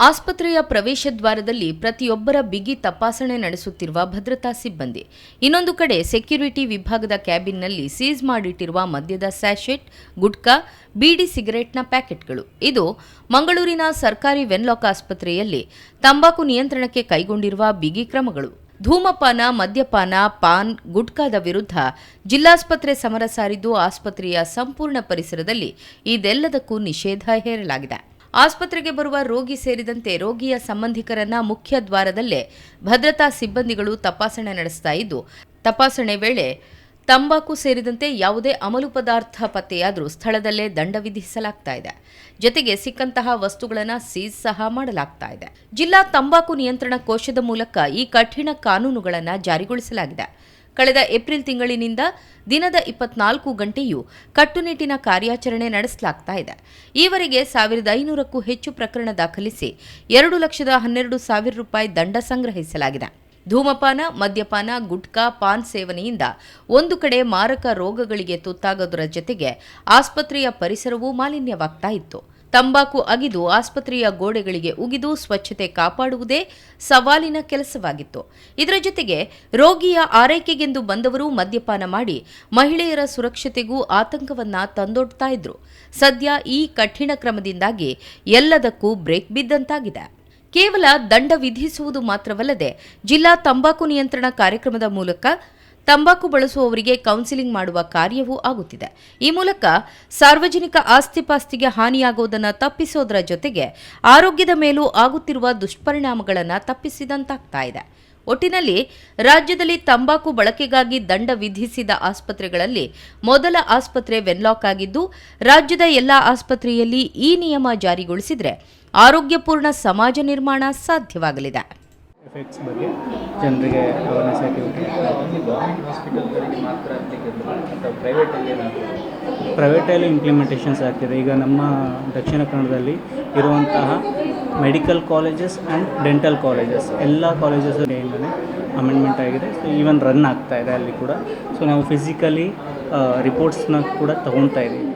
ಆಸ್ಪತ್ರೆಯ ಪ್ರವೇಶ ದ್ವಾರದಲ್ಲಿ ಪ್ರತಿಯೊಬ್ಬರ ಬಿಗಿ ತಪಾಸಣೆ ನಡೆಸುತ್ತಿರುವ ಭದ್ರತಾ ಸಿಬ್ಬಂದಿ. ಇನ್ನೊಂದು ಕಡೆ ಸೆಕ್ಯೂರಿಟಿ ವಿಭಾಗದ ಕ್ಯಾಬಿನ್ನಲ್ಲಿ ಸೀಸ್ ಮಾಡಿಟ್ಟಿರುವ ಮದ್ಯದ ಸ್ಯಾಶೆಟ್, ಗುಟ್ಕಾ, ಬೀಡಿ ಸಿಗರೆಟ್ನ ಪ್ಯಾಕೆಟ್ಗಳು. ಇದು ಮಂಗಳೂರಿನ ಸರ್ಕಾರಿ ವೆನ್ಲಾಕ್ ಆಸ್ಪತ್ರೆಯಲ್ಲಿ ತಂಬಾಕು ನಿಯಂತ್ರಣಕ್ಕೆ ಕೈಗೊಂಡಿರುವ ಬಿಗಿ ಕ್ರಮಗಳು. ಧೂಮಪಾನ, ಮದ್ಯಪಾನ, ಪಾನ್, ಗುಟ್ಕಾದ ವಿರುದ್ಧ ಜಿಲ್ಲಾಸ್ಪತ್ರೆ ಸಮರ ಸಾರಿದ್ದು ಆಸ್ಪತ್ರೆಯ ಸಂಪೂರ್ಣ ಪರಿಸರದಲ್ಲಿ ಇದೆಲ್ಲದಕ್ಕೂ ನಿಷೇಧ ಹೇರಲಾಗಿದೆ. ಆಸ್ಪತ್ರೆಗೆ ಬರುವ ರೋಗಿ ಸೇರಿದಂತೆ ರೋಗಿಯ ಸಂಬಂಧಿಕರನ್ನ ಮುಖ್ಯ ದ್ವಾರದಲ್ಲೇ ಭದ್ರತಾ ಸಿಬ್ಬಂದಿಗಳು ತಪಾಸಣೆ ನಡೆಸ್ತಾ ಇದ್ದು, ತಪಾಸಣೆ ವೇಳೆ ತಂಬಾಕು ಸೇರಿದಂತೆ ಯಾವುದೇ ಅಮಲು ಪದಾರ್ಥ ಪತ್ತೆಯಾದರೂ ಸ್ಥಳದಲ್ಲೇ ದಂಡ ವಿಧಿಸಲಾಗ್ತಾ ಇದೆ. ಜೊತೆಗೆ ಸಿಕ್ಕಂತಹ ವಸ್ತುಗಳನ್ನು ಸೀಸ್ ಸಹ ಮಾಡಲಾಗ್ತಾ ಇದೆ. ಜಿಲ್ಲಾ ತಂಬಾಕು ನಿಯಂತ್ರಣ ಕೋಶದ ಮೂಲಕ ಈ ಕಠಿಣ ಕಾನೂನುಗಳನ್ನು ಜಾರಿಗೊಳಿಸಲಾಗಿದೆ. ಕಳೆದ ಏಪ್ರಿಲ್ ತಿಂಗಳಿನಿಂದ ದಿನದ ಇಪ್ಪತ್ನಾಲ್ಕು ಗಂಟೆಯೂ ಕಟ್ಟುನಿಟ್ಟಿನ ಕಾರ್ಯಾಚರಣೆ ನಡೆಸಲಾಗ್ತಾ ಇದೆ. ಈವರೆಗೆ ಸಾವಿರದ ಐನೂರಕ್ಕೂ ಹೆಚ್ಚು ಪ್ರಕರಣ ದಾಖಲಿಸಿ ಎರಡು ಲಕ್ಷದ ಹನ್ನೆರಡು ಸಾವಿರ ರೂಪಾಯಿ ದಂಡ ಸಂಗ್ರಹಿಸಲಾಗಿದೆ. ಧೂಮಪಾನ, ಮದ್ಯಪಾನ, ಗುಟ್ಕಾ, ಪಾನ್ ಸೇವನೆಯಿಂದ ಒಂದು ಕಡೆ ಮಾರಕ ರೋಗಗಳಿಗೆ ತುತ್ತಾಗೋದರ ಜೊತೆಗೆ ಆಸ್ಪತ್ರೆಯ ಪರಿಸರವೂ ಮಾಲಿನ್ಯವಾಗ್ತಾ ಇತ್ತು. ತಂಬಾಕು ಅಗಿದು ಆಸ್ಪತ್ರೆಯ ಗೋಡೆಗಳಿಗೆ ಉಗಿದು ಸ್ವಚ್ಛತೆ ಕಾಪಾಡುವುದೇ ಸವಾಲಿನ ಕೆಲಸವಾಗಿತ್ತು. ಇದರ ಜೊತೆಗೆ ರೋಗಿಯ ಆರೈಕೆಗೆಂದು ಬಂದವರು ಮದ್ಯಪಾನ ಮಾಡಿ ಮಹಿಳೆಯರ ಸುರಕ್ಷತೆಗೂ ಆತಂಕವನ್ನ ತಂದೊಡ್ತಾ ಇದ್ರು. ಸದ್ಯ ಈ ಕಠಿಣ ಕ್ರಮದಿಂದಾಗಿ ಎಲ್ಲದಕ್ಕೂ ಬ್ರೇಕ್ ಬಿದ್ದಂತಾಗಿದೆ. ಕೇವಲ ದಂಡ ವಿಧಿಸುವುದು ಮಾತ್ರವಲ್ಲದೆ ಜಿಲ್ಲಾ ತಂಬಾಕು ನಿಯಂತ್ರಣ ಕಾರ್ಯಕ್ರಮದ ಮೂಲಕ ತಂಬಾಕು ಬಳಸುವವರಿಗೆ ಕೌನ್ಸಿಲಿಂಗ್ ಮಾಡುವ ಕಾರ್ಯವೂ ಆಗುತ್ತಿದೆ. ಈ ಮೂಲಕ ಸಾರ್ವಜನಿಕ ಆಸ್ತಿಪಾಸ್ತಿಗೆ ಹಾನಿಯಾಗುವುದನ್ನು ತಪ್ಪಿಸೋದರ ಜೊತೆಗೆ ಆರೋಗ್ಯದ ಮೇಲೂ ಆಗುತ್ತಿರುವ ದುಷ್ಪರಿಣಾಮಗಳನ್ನು ತಪ್ಪಿಸಿದಂತಾಗ್ತಾ ಇದೆ. ಒಟ್ಟಿನಲ್ಲಿ ರಾಜ್ಯದಲ್ಲಿ ತಂಬಾಕು ಬಳಕೆಗಾಗಿ ದಂಡ ವಿಧಿಸಿದ ಆಸ್ಪತ್ರೆಗಳಲ್ಲಿ ಮೊದಲ ಆಸ್ಪತ್ರೆ ವೆನ್ಲಾಕ್ ಆಗಿದ್ದು, ರಾಜ್ಯದ ಎಲ್ಲಾ ಆಸ್ಪತ್ರೆಯಲ್ಲಿ ಈ ನಿಯಮ ಜಾರಿಗೊಳಿಸಿದರೆ ಆರೋಗ್ಯಪೂರ್ಣ ಸಮಾಜ ನಿರ್ಮಾಣ ಸಾಧ್ಯವಾಗಲಿದೆ. ಎಫೆಕ್ಟ್ಸ್ ಬಗ್ಗೆ ಜನರಿಗೆ ಅವೇರ್ನೆಸ್ ಹಾಸ್ಪಿಟಲ್ಗಳಿಗೆ ಮಾತ್ರ ಪ್ರೈವೇಟಲ್ಲಿ ಇಂಪ್ಲಿಮೆಂಟೇಷನ್ಸ್ ಆಗ್ತಿದೆ. ಈಗ ನಮ್ಮ ದಕ್ಷಿಣ ಕನ್ನಡದಲ್ಲಿ ಇರುವಂತಹ medical colleges and dental colleges ಎಲ್ಲ ಕಾಲೇಜಸ್ ಏನೇ ಅಮೆಂಡ್ಮೆಂಟ್ ಆಗಿದೆ. ಸೊ ಈವನ್ ರನ್ ಆಗ್ತಾ ಇದೆ ಅಲ್ಲಿ ಕೂಡ. ಸೊ ನಾವು ಫಿಸಿಕಲಿ ರಿಪೋರ್ಟ್ಸ್ನ ಕೂಡ ತಗೊಳ್ತಾ ಇದ್ದೀವಿ